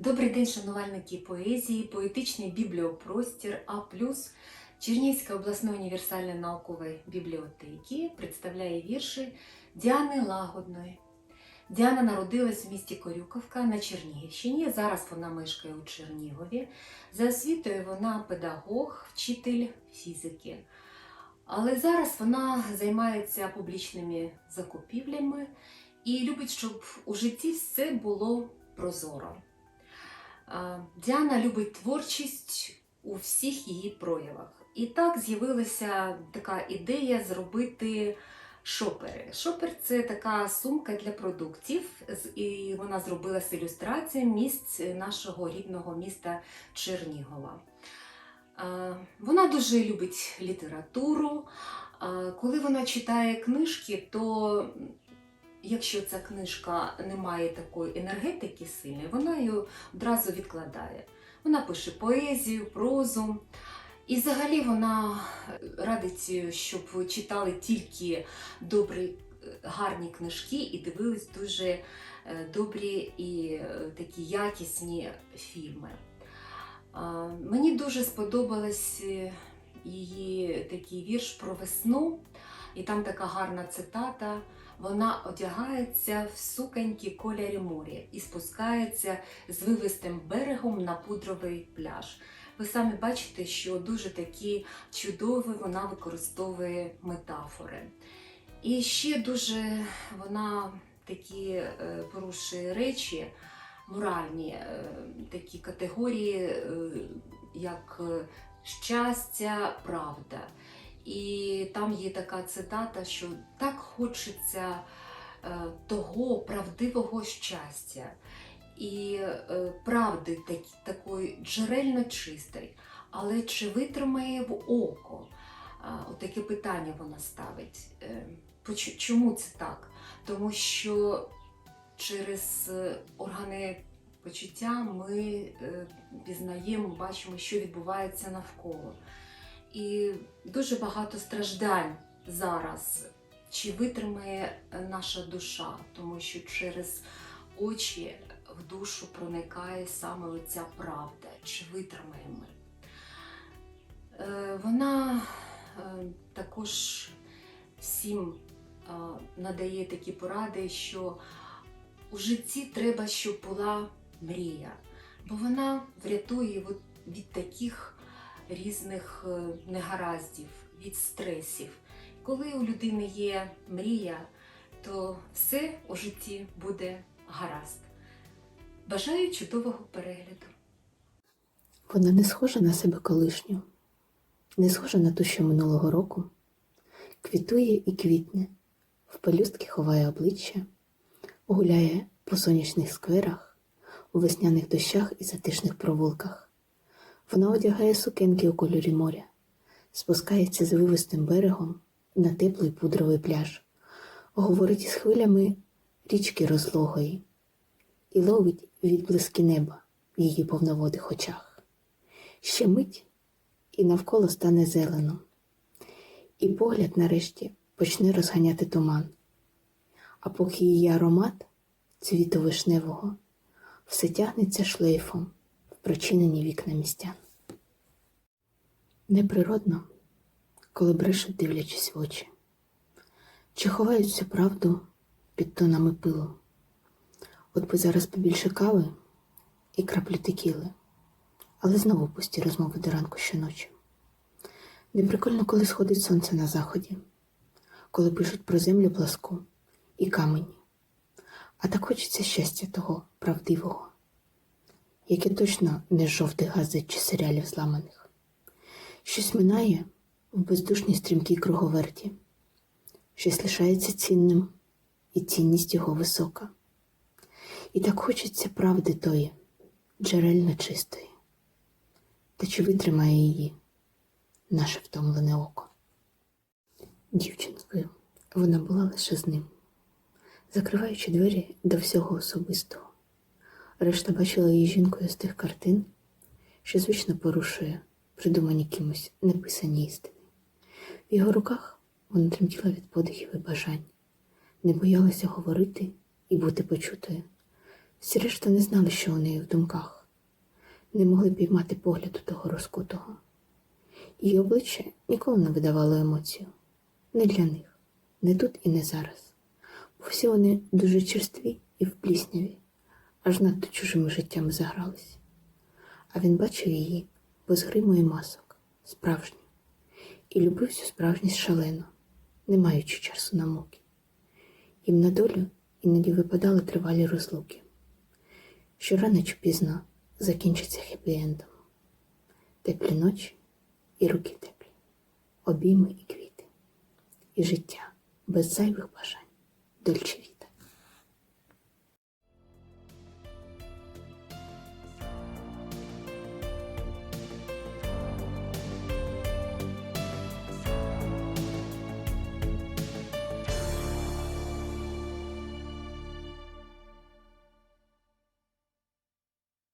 Добрий день, шанувальники поезії, поетичний бібліопростір А+, Чернігівської обласної універсальної наукової бібліотеки представляє вірші Діани Лагодної. Діана народилась в місті Корюковка на Чернігівщині. Зараз вона мешкає у Чернігові. За освітою вона педагог, вчитель фізики. Але зараз вона займається публічними закупівлями і любить, щоб у житті все було прозоро. Діана любить творчість у всіх її проявах. І так з'явилася така ідея зробити шопери. Шопер це така сумка для продуктів, і вона зробила з ілюстрації місць нашого рідного міста Чернігова. Вона дуже любить літературу. Коли вона читає книжки, то якщо ця книжка не має такої енергетики сильної, вона її одразу відкладає. Вона пише поезію, прозу. І взагалі вона радить, щоб читали тільки добрі, е, гарні книжки і дивились дуже е, добрі і е, такі якісні фільми. Мені дуже сподобалась е, її такий вірш про весну, і там така гарна цитата. Вона одягається в суконьки кольорі моря і спускається з вивистим берегом на пудровий пляж. Ви самі бачите, що дуже такі чудові вона використовує метафори. І ще дуже вона такі е, порушує речі, моральні е, такі категорії, е, як е, щастя, правда. І там є така цитата, що так хочеться е, того правдивого щастя і е, правди так, такої джерельно чистої, але чи витримає в око? Отаке питання вона ставить. Е, Чому це так? Тому що через органи почуття ми пізнаємо, бачимо, що відбувається навколо. І дуже багато страждань зараз. Чи витримає наша душа, тому що через очі в душу проникає саме оця правда, чи витримаємо ми. Е, Вона е, також всім е, надає такі поради, що у житті треба, щоб була мрія, бо вона врятує від таких різних е, негараздів, від стресів. Коли у людини є мрія, то все у житті буде гаразд. Бажаю чудового перегляду. Вона не схожа на себе колишню, не схожа на ту, що минулого року. Квітує і квітне, в пелюстки ховає обличчя, гуляє по сонячних скверах, у весняних дощах і затишних провулках. Вона одягає сукенки у кольорі моря, спускається з вивистим берегом на теплий пудровий пляж, говорить із хвилями річки розлогої і ловить відблиски неба в її повноводих очах. Ще мить, і навколо стане зелено, і погляд нарешті почне розганяти туман. А поки її аромат цвіту вишневого все тягнеться шлейфом в прочинені вікна містян. Неприродно, коли брешуть, дивлячись в очі, чи ховають всю правду під тонами пилу. От би зараз побільше кави і краплю текіли, але знову пусті розмови до ранку щоночі. Неприкольно, коли сходить сонце на заході, коли пишуть про землю пласку і камені. А так хочеться щастя того правдивого, яке точно не з жовтих газет чи серіалів зламаних. Щось минає в бездушній стрімкій круговерті, щось лишається цінним, і цінність його висока. І так хочеться правди тої, джерельно чистої. Та чи витримає її наше втомлене око? Дівчинкою вона була лише з ним, закриваючи двері до всього особистого. Решта бачила її жінкою з тих картин, що звично порушує придумані кимось неписані істини. В його руках вона тремтіла від подихів і бажань, не боялася говорити і бути почутою. Всі решта не знали, що у неї в думках, не могли піймати погляду того розкутого. Її обличчя ніколи не видавало емоцію. Не для них, не тут і не зараз. Бо всі вони дуже черстві і вплісняві, аж надто чужими життями загрались. А він бачив її без гриму і масок, справжню, і любив цю справжність шалено, не маючи часу на муки. Їм на долю іноді випадали тривалі розлуки, що рано чи пізно закінчиться хеппі-ендом. Теплі ночі і руки теплі, обійми і квіти, і життя без зайвих бажань, дольчевіт.